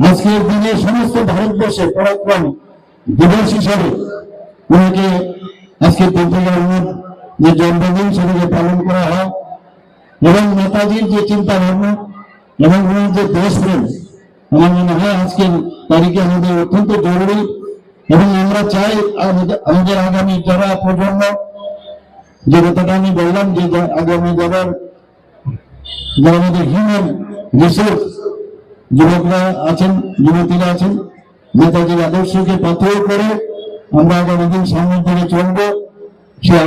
আজকের দিনে সমস্ত ভারতবর্ষে পরাক্রম দিবস হিসাবে ওনাকে আজকে যে জন্মদিন সেটাকে পালন করা হয় এবং নেতাজির যে চিন্তা এবং ওনার যে দেশপ্রেম, আমার মনে হয় আজকের তারিখে আমাদের অত্যন্ত জরুরি এবং আমরা চাই আমাদের আগামী যারা প্রজন্ম, যে কথাটা আমি বললাম যে আগামী যারা যারা আমাদের হিউম্যান রিসোর্স, যুবকরা আছেন, যুবতীরা আছেন নেতাজির আদর্শকে পাথেয় করে আমরা আগামী দিন সামনের দিকে চলবো